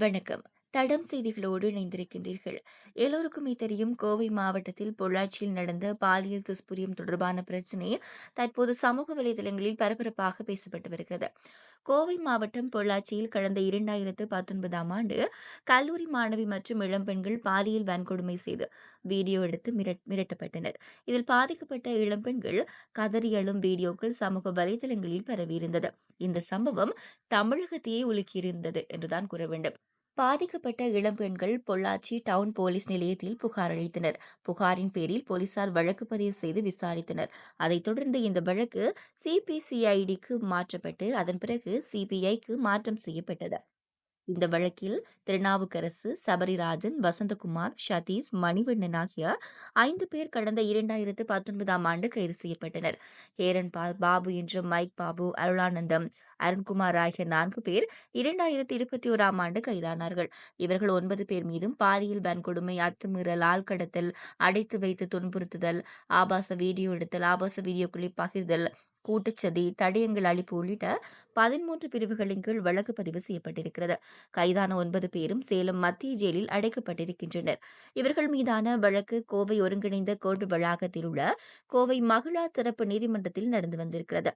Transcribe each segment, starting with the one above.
வணக்கம். தடம் செய்திகளோடு இணைந்திருக்கின்றீர்கள். எல்லோருக்குமே தெரியும் கோவை மாவட்டத்தில் பொள்ளாச்சியில் நடந்த பாலியல் துஷ்புரியம் தொடர்பான பிரச்சினை தற்போது சமூக வலைதளங்களில் பரபரப்பாக பேசப்பட்டு வருகிறது. கோவை மாவட்டம் பொள்ளாச்சியில் கடந்த இரண்டாயிரத்து பத்தொன்பதாம் ஆண்டு கல்லூரி மாணவி மற்றும் இளம்பெண்கள் பாலியல் வன்கொடுமை செய்து வீடியோ எடுத்து மிரட்டப்பட்டனர். இதில் பாதிக்கப்பட்ட இளம்பெண்கள் கதறியழும் வீடியோக்கள் சமூக வலைதளங்களில் பரவியிருந்தது. இந்த சம்பவம் தமிழகத்தையே உலுக்கியிருந்தது என்றுதான் கூற வேண்டும். பாதிக்கப்பட்ட இளம்பெண்கள் பொள்ளாச்சி டவுன் போலீஸ் நிலையத்தில் புகார் அளித்தனர். புகாரின் பேரில் போலீசார் வழக்கு பதிவு செய்து விசாரித்தனர். அதைத் தொடர்ந்து இந்த வழக்கு சிபிசிஐடிக்கு மாற்றப்பட்டு அதன் பிறகு சிபிஐக்கு மாற்றம் செய்யப்பட்டது. இந்த வழக்கில் திருநாவுக்கரசு சபரிராஜன் வசந்தகுமார் சதீஷ் மணிவண்ணன் ஆகிய ஐந்து பேர் கடந்த இரண்டாயிரத்து பத்தொன்பதாம் ஆண்டு கைது செய்யப்பட்டனர். ஹேரன் பாபு என்ற மைக் பாபு அருளானந்தம் அருண்குமார் ஆகிய நான்கு பேர் இரண்டாயிரத்தி இருபத்தி ஓராம் ஆண்டு கைதானார்கள். இவர்கள் ஒன்பது பேர் மீதும் பாலியல் வன்கொடுமை அத்துமீறல் ஆழ்கடத்தல் அடைத்து வைத்து துன்புறுத்துதல் ஆபாச வீடியோ எடுத்தல் ஆபாச வீடியோக்களை பகிர்தல் கூட்டுச்சதி தடயங்கள் அளிப்பு உள்ளிட்ட பதிமூன்று பிரிவுகளின் கீழ் வழக்கு பதிவு செய்யப்பட்டிருக்கிறது. கைதான ஒன்பது பேரும் சேலம் மத்திய ஜெயிலில் அடைக்கப்பட்டிருக்கின்றனர். இவர்கள் மீதான வழக்கு கோவை ஒருங்கிணைந்த கோர்ட் வளாகத்தில் உள்ள கோவை மகிழா சிறப்பு நீதிமன்றத்தில் நடந்து வந்திருக்கிறது.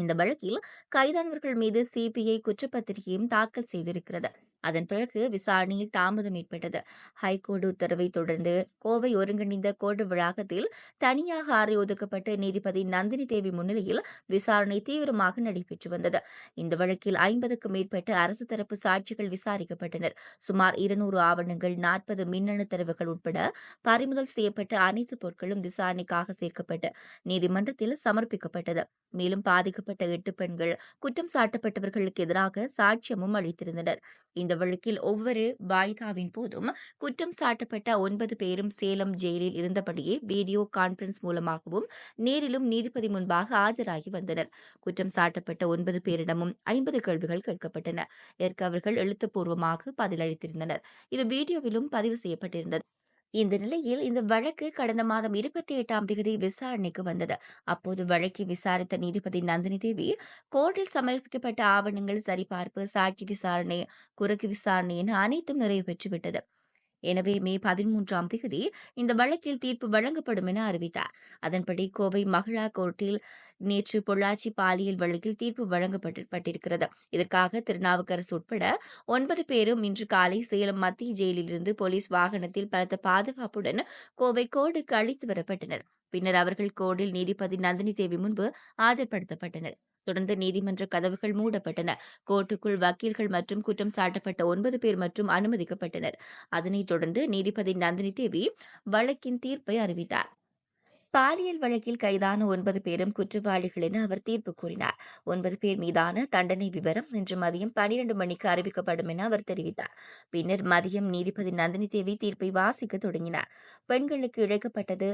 இந்த வழக்கில் கைதானவர்கள் மீது சிபிஐ குற்றப்பத்திரிகையும் தாக்கல் செய்திருக்கிறது. அதன் பிறகு விசாரணையில் தாமதம் ஏற்பட்டது. ஹைகோர்ட் உத்தரவை தொடர்ந்து கோவை ஒருங்கிணைந்த கோர்ட் வளாகத்தில் தனியாக அறை ஒதுக்கப்பட்டு நீதிபதி நந்தினி தேவி முன்னிலையில் விசாரணை தீவிரமாக நடைபெற்று வந்தது. இந்த வழக்கில் ஐம்பதுக்கும் மேற்பட்ட அரசு தரப்பு சாட்சிகள் விசாரிக்கப்பட்டனர். சுமார் இருநூறு ஆவணங்கள் நாற்பது மின்னணு தரவுகள் உட்பட பறிமுதல் செய்யப்பட்ட அனைத்து பொருட்களும் விசாரணைக்காக சேர்க்கப்பட்டு நீதிமன்றத்தில் சமர்ப்பிக்கப்பட்டது. மேலும் பாதிக்கப்பட்ட பாதிக்கப்பட்ட எட்டு பெண்கள் குற்றம் சாட்டப்பட்டவர்களுக்கு எதிராக சாட்சியமும் அளித்திருந்தனர். இந்த வழக்கில் ஒவ்வொரு வாய்தாவின் போதும் குற்றம் சாட்டப்பட்ட ஒன்பது பேரும் சேலம் ஜெயிலில் இருந்தபடியே வீடியோ கான்பரன்ஸ் மூலமாகவும் நேரிலும் நீதிபதி முன்பாக ஆஜராகி வந்தனர். குற்றம் சாட்டப்பட்ட ஒன்பது பேரிடமும் ஐம்பது கேள்விகள் கேட்கப்பட்டன. இதற்கு அவர்கள் எழுத்துப்பூர்வமாக பதிலளித்திருந்தனர். இது வீடியோவிலும் பதிவு செய்யப்பட்டிருந்தது. இந்த நிலையில் இந்த வழக்கு கடந்த மாதம் இருபத்தி எட்டாம் தேதி விசாரணைக்கு வந்தது. அப்போது வழக்கை விசாரித்த நீதிபதி நந்தினி தேவி கோர்ட்டில் சமர்ப்பிக்கப்பட்ட ஆவணங்கள் சரிபார்ப்பு சாட்சி விசாரணை குறுக்கு விசாரணை என அனைத்தும் நிறைவு பெற்றுவிட்டது. எனவே மே பதிமூன்றாம் தேதி இந்த வழக்கில் தீர்ப்பு வழங்கப்படும் என அறிவித்தார். அதன்படி கோவை மகிழா கோர்ட்டில் நேற்று பொள்ளாச்சி பாலியல் வழக்கில் தீர்ப்பு வழங்கப்பட்டிருக்கிறது. இதற்காக திருநாவுக்கரசு உட்பட ஒன்பது பேரும் இன்று காலை சேலம் மத்திய ஜெயிலிலிருந்து போலீஸ் வாகனத்தில் பலத்த பாதுகாப்புடன் கோவை கோர்டுக்கு அழைத்து வரப்பட்டனர். பின்னர் அவர்கள் கோர்டில் நீதிபதி நந்தினி தேவி முன்பு ஆஜர்படுத்தப்பட்டனர். தொடர்ந்து நீதிமன்ற கதவுகள் மூடப்பட்டன. கோர்ட்டுக்குள் வக்கீல்கள் மற்றும் குற்றம் சாட்டப்பட்ட ஒன்பது பேர் மற்றும் அனுமதிக்கப்பட்டனர். அதனைத் தொடர்ந்து நீதிபதி நந்தினி தேவி வழக்கின் தீர்ப்பை அறிவித்தார். பாலியல் வழக்கில் கைதான ஒன்பது பேரும் குற்றவாளிகள் என அவர் தீர்ப்பு கூறினார். ஒன்பது பேர் மீதான தண்டனை விவரம் இன்று மதியம் பனிரெண்டு மணிக்கு அறிவிக்கப்படும் என அவர் தெரிவித்தார். பின்னர் மதியம் நீதிபதி நந்தினி தேவி தீர்ப்பை வாசிக்க தொடங்கினார். பெண்களுக்கு இழைக்கப்பட்டது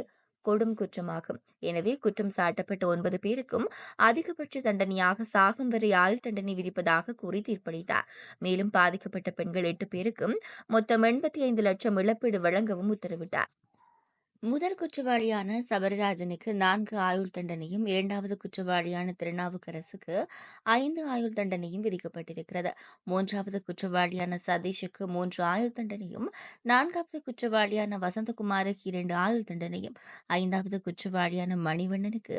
கொடும் குற்றமாகும். எனவே குற்றம் சாட்டப்பட்ட ஒன்பது பேருக்கும் அதிகபட்ச தண்டனையாக சாகும் வரை ஆயுள் தண்டனை விதிப்பதாக கூறி தீர்ப்பளித்தார். மேலும் பாதிக்கப்பட்ட பெண்கள் எட்டு பேருக்கும் மொத்தம் எண்பத்தி ஐந்து லட்சம் இழப்பீடு வழங்கவும் உத்தரவிட்டார். முதல் குற்றவாளியான சபரிராஜனுக்கு நான்கு ஆயுள் தண்டனையும் இரண்டாவது குற்றவாளியான திருநாவுக்கரசுக்கு ஐந்து ஆயுள் தண்டனையும் விதிக்கப்பட்டிருக்கிறது. மூன்றாவது குற்றவாளியான சதீஷுக்கு மூன்று ஆயுள் தண்டனையும் நான்காவது குற்றவாளியான வசந்தகுமாருக்கு இரண்டு ஆயுள் தண்டனையும் ஐந்தாவது குற்றவாளியான மணிவண்ணனுக்கு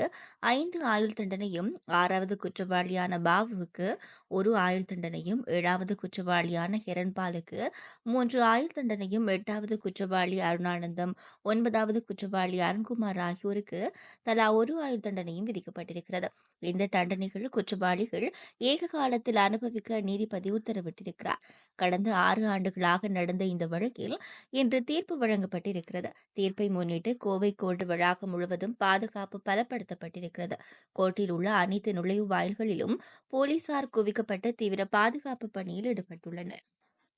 ஐந்து ஆயுள் தண்டனையும் ஆறாவது குற்றவாளியான பாபுவுக்கு ஒரு ஆயுள் தண்டனையும் ஏழாவது குற்றவாளியான ஹிரண்பாலுக்கு மூன்று ஆயுள் தண்டனையும் எட்டாவது குற்றவாளி அருணானந்தம் ஒன்பதாவது இரண்டாவது குற்றவாளி அருண்குமார் ஆகியோருக்கு தலா ஒரு ஆயுள் தண்டனையும் விதிக்கப்பட்டிருக்கிறது. இந்த தண்டனைகள் குற்றவாளிகள் ஏக காலத்தில் அனுபவிக்க நீதிபதி உத்தரவிட்டிருக்கிறார். கடந்த ஆறு ஆண்டுகளாக நடந்த இந்த வழக்கில் இன்று தீர்ப்பு வழங்கப்பட்டிருக்கிறது. தீர்ப்பை முன்னிட்டு கோவை கோர்ட் வளாகம் முழுவதும் பாதுகாப்பு பலப்படுத்தப்பட்டிருக்கிறது. கோர்ட்டில் உள்ள அனைத்து நுழைவு வாயில்களிலும் போலீசார் குவிக்கப்பட்டு தீவிர பாதுகாப்பு பணியில் ஈடுபட்டுள்ளனர்.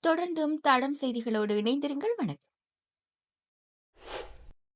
தொடர்ந்தும் தடம் செய்திகளோடு இணைந்திருங்கள். வணக்கம்.